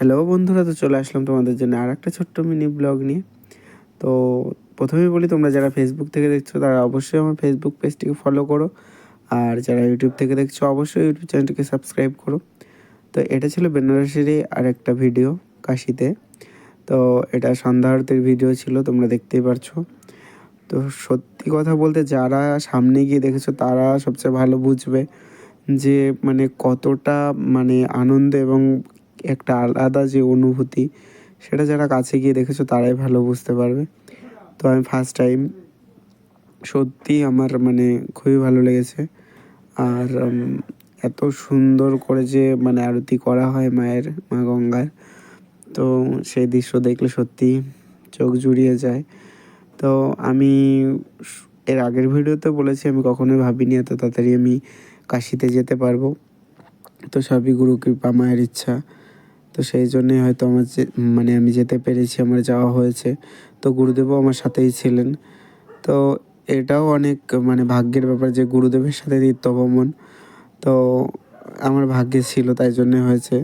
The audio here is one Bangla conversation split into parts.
হ্যালো বন্ধুরা, তো চলে আসলাম তোমাদের জন্য আর একটা ছোট্ট মিনি ব্লগ নিয়ে। তো প্রথমেই বলি, তোমরা যারা ফেসবুক থেকে দেখছ, তারা অবশ্যই আমার ফেসবুক পেজটিকে ফলো করো। আর যারা ইউটিউব থেকে দেখছ, অবশ্যই ইউটিউব চ্যানেলটিকে সাবস্ক্রাইব করো। তো এটা ছিল বেনারসিরই আর একটা ভিডিও কাশিতে। তো এটা সন্ধ্যা আরতির ভিডিও ছিল, তোমরা দেখতেই পারছ। তো সত্যি কথা বলতে, যারা সামনে গিয়ে দেখেছ, তারা সবচেয়ে ভালো বুঝবে যে মানে কতটা মানে আনন্দ এবং একটা আলাদা যে অনুভূতি, সেটা যারা কাছে গিয়ে দেখেছ তারাই ভালো বুঝতে পারবে। তো আমি ফার্স্ট টাইম সত্যি আমার মানে খুবই ভালো লেগেছে। আর এত সুন্দর করে যে মানে আরতি করা হয় মায়ের, মা গঙ্গার, তো সেই দৃশ্য দেখলে সত্যি চোখ জুড়িয়ে যায়। তো আমি এর আগের ভিডিওতে বলেছি, আমি কখনোই ভাবিনি এত তাড়াতাড়ি আমি কাশিতে যেতে পারব। তো সবই গুরু কৃপা, মায়ের ইচ্ছা। তো সেই জন্যই হয়তো আমার যে মানে আমি যেতে পেরেছি, আমার যাওয়া হয়েছে। তো গুরুদেবও আমার সাথেই ছিলেন। তো এটাও অনেক মানে ভাগ্যের ব্যাপার যে গুরুদেবের সাথে তীর্থ ভ্রমণ তো আমার ভাগ্যে ছিল, তাই জন্যে হয়েছে।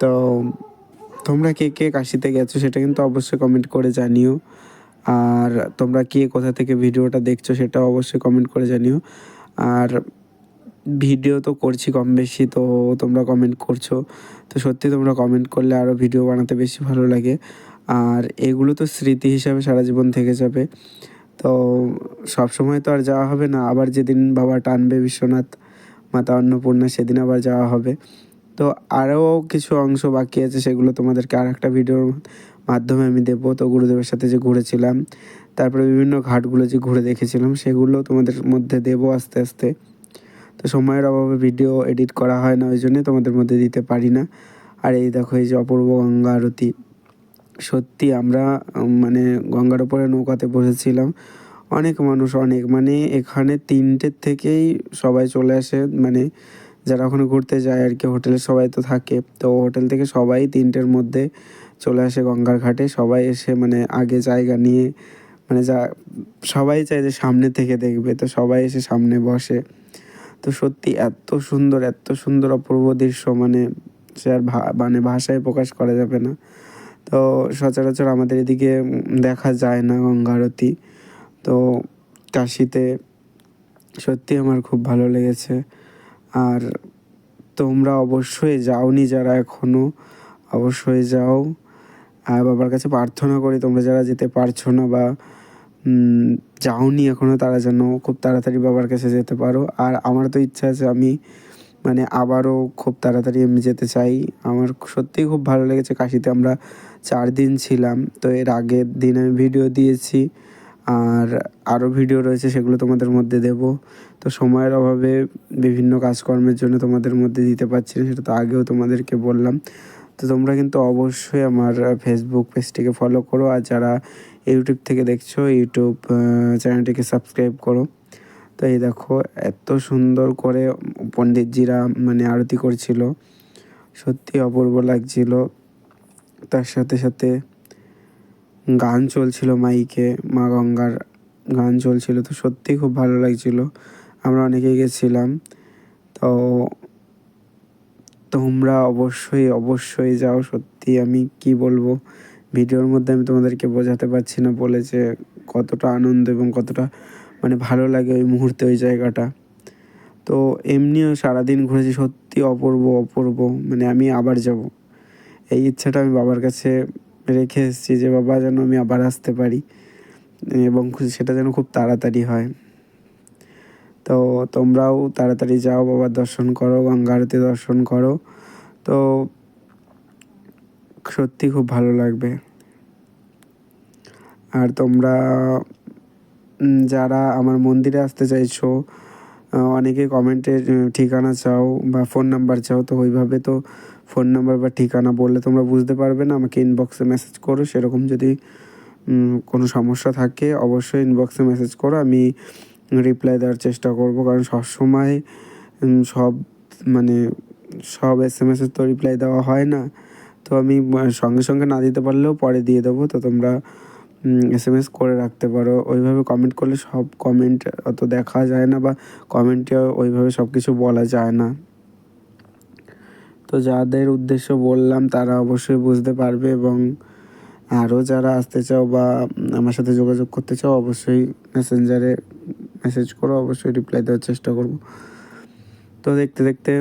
তো তোমরা কে কে কাশিতে গেছো সেটা কিন্তু অবশ্যই কমেন্ট করে জানিও। আর তোমরা কে কোথা থেকে ভিডিওটা দেখছ সেটাও অবশ্যই কমেন্ট করে জানিও। আর ভিডিও তো করছি কম বেশি, তো তোমরা কমেন্ট করছ। তো সত্যি তোমরা কমেন্ট করলে আরও ভিডিও বানাতে বেশি ভালো লাগে। আর এগুলো তো স্মৃতি হিসাবে সারা জীবন থেকে যাবে। তো সব সময় তো আর যাওয়া হবে না। আবার যেদিন বাবা টানবে বিশ্বনাথ মাতা অন্নপূর্ণা, সেদিন আবার যাওয়া হবে। তো আরও কিছু অংশ বাকি আছে, সেগুলো তোমাদেরকে আর একটা ভিডিওর মাধ্যমে আমি দেবো। তো গুরুদেবের সাথে যে ঘুরেছিলাম, তারপরে বিভিন্ন ঘাটগুলো যে ঘুরে দেখেছিলাম, সেগুলো তোমাদের মধ্যে দেবো আস্তে আস্তে। তো সময়ের অভাবে ভিডিও এডিট করা হয় না ওই জন্যে তোমাদের মধ্যে দিতে পারি না। আর এই দেখো, এই যে অপূর্ব গঙ্গা আরতি। সত্যি আমরা মানে গঙ্গার ওপরে নৌকাতে বসেছিলাম। অনেক মানুষ, অনেক মানে এখানে তিনটের থেকেই সবাই চলে আসে মানে যারা ওখানে ঘুরতে যায় আর কি, হোটেলে সবাই তো থাকে। তো হোটেল থেকে সবাই তিনটের মধ্যে চলে আসে গঙ্গার ঘাটে। সবাই এসে মানে আগে জায়গা নিয়ে মানে যা, সবাই চায় যে সামনে থেকে দেখবে। তো সবাই এসে সামনে বসে। তো সত্যি, এত সুন্দর এত সুন্দর অপূর্ব দৃশ্য মানে সে আর মানে ভাষায় প্রকাশ করা যাবে না। তো সচরাচর আমাদের এদিকে দেখা যায় না গঙ্গা আরতি। তো কাশিতে সত্যি আমার খুব ভালো লেগেছে। আর তোমরা অবশ্যই যাওনি যারা এখনও অবশ্যই যাও। আর বাবার কাছে প্রার্থনা করি তোমরা যারা যেতে পারছ না বা যাওনি এখনও তারা যেন খুব তাড়াতাড়ি বাবার কাছে যেতে পারো। আর আমার তো ইচ্ছা আছে আমি মানে আবারও খুব তাড়াতাড়ি আমি যেতে চাই। আমার সত্যিই খুব ভালো লেগেছে কাশিতে, আমরা চার দিন ছিলাম। তো এর আগের দিন আমি ভিডিও দিয়েছি, আর আরও ভিডিও রয়েছে সেগুলো তোমাদের মধ্যে দেব। তো সময়ের অভাবে বিভিন্ন কাজকর্মের জন্য তোমাদের মধ্যে দিতে পারছি না, সেটা তো আগেও তোমাদেরকে বললাম। তো তোমরা কিন্তু অবশ্যই আমার ফেসবুক পেজটিকে ফলো করো। আর যারা ইউটিউব থেকে দেখছ ইউটিউব চ্যানেলটিকে সাবস্ক্রাইব করো। তো এই দেখো, এত সুন্দর করে পণ্ডিতজিরা মানে আরতি করছিল। সত্যি অপূর্ব লাগছিল। তার সাথে সাথে গান চলছিল মাইকে, মা গঙ্গার গান চলছিল। তো সত্যি খুব ভালো লাগছিল। আমরা অনেকেই গেছিলাম। তো তোমরা অবশ্যই অবশ্যই যাও। সত্যি আমি কি বলব? ভিডিওর মধ্যে আমি তোমাদেরকে বোঝাতে পারছি না বলে যে কতটা আনন্দ এবং কতটা মানে ভালো লাগে ওই মুহূর্তে ওই জায়গাটা। তো এমনিও সারাদিন ঘুরেছি, সত্যি অপূর্ব অপূর্ব। মানে আমি আবার যাব। এই ইচ্ছাটা আমি বাবার কাছে রেখে এসেছি যে, বাবা, যেন আমি আবার আসতে পারি। এবং সেটা যেন খুব তাড়াতাড়ি হয়। তো তোমরাও তাড়াতাড়ি যাও বাবার দর্শন করো গঙ্গা আরতি দর্শন করো। তো সত্যি খুব ভালো লাগবে। আর তোমরা যারা আমার মন্দিরে আসতে চাইছো অনেকে কমেন্টে ঠিকানা চাও বা ফোন নাম্বার চাও, তো ওইভাবে তো ফোন নাম্বার বা ঠিকানা বললে তোমরা বুঝতে পারবে না। আমাকে ইনবক্সে মেসেজ করো, সেরকম যদি কোনো সমস্যা থাকে, অবশ্যই ইনবক্সে মেসেজ করো। আমি রিপ্লাই দেওয়ার চেষ্টা করব। কারণ সবসময় উম, সব মানে সব এস এম এসের তো রিপ্লাই দেওয়া হয় না। তো আমি সঙ্গে সঙ্গে না দিতে পারলেও পরে দিয়ে দেবো। তো তোমরা এস এম এস করে রাখতে পারো। ওইভাবে কমেন্ট করলে সব কমেন্ট অত দেখা যায় না বা কমেন্টে ওইভাবে সব কিছু বলা যায় না। তো যাদের উদ্দেশ্য বললাম তারা অবশ্যই বুঝতে পারবে এবং আরও যারা আসতে চাও বা আমার সাথে যোগাযোগ করতে চাও অবশ্যই মেসেঞ্জারে মেসেজ করো, অবশ্যই রিপ্লাই দেওয়ার চেষ্টা করব। তো দেখতে দেখতে,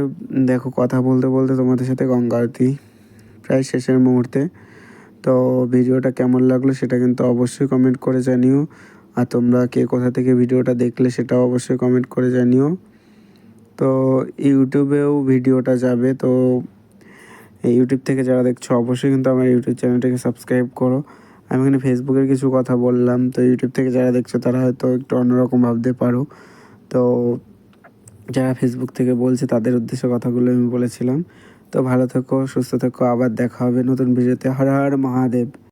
দেখো কথা বলতে বলতে তোমাদের সাথে গঙ্গা আরতি প্রায় শেষের মুহূর্তে। তো ভিডিওটা কেমন লাগল সেটা কিন্তু অবশ্যই কমেন্ট করে জানিও। আর তোমরা কে কোথা থেকে ভিডিওটা দেখলে সেটাও অবশ্যই কমেন্ট করে জানিও। তো ইউটিউবেও ভিডিওটা যাবে, তো ইউটিউব থেকে যারা দেখছ অবশ্যই কিন্তু আমার ইউটিউব চ্যানেলটাকে সাবস্ক্রাইব করো। আমি এখানে ফেসবুকের কিছু কথা বললাম, তো ইউটিউব থেকে যারা দেখছ তারা হয়তো একটু অন্যরকম ভাবতে পারো। তো যারা ফেসবুক থেকে বলছে তাদের উদ্দেশ্যে কথাগুলো আমি বলেছিলাম। তো ভালো থেকো, সুস্থ থেকো, আবার দেখা হবে নতুন ভিডিওতে। হর হর মহাদেব।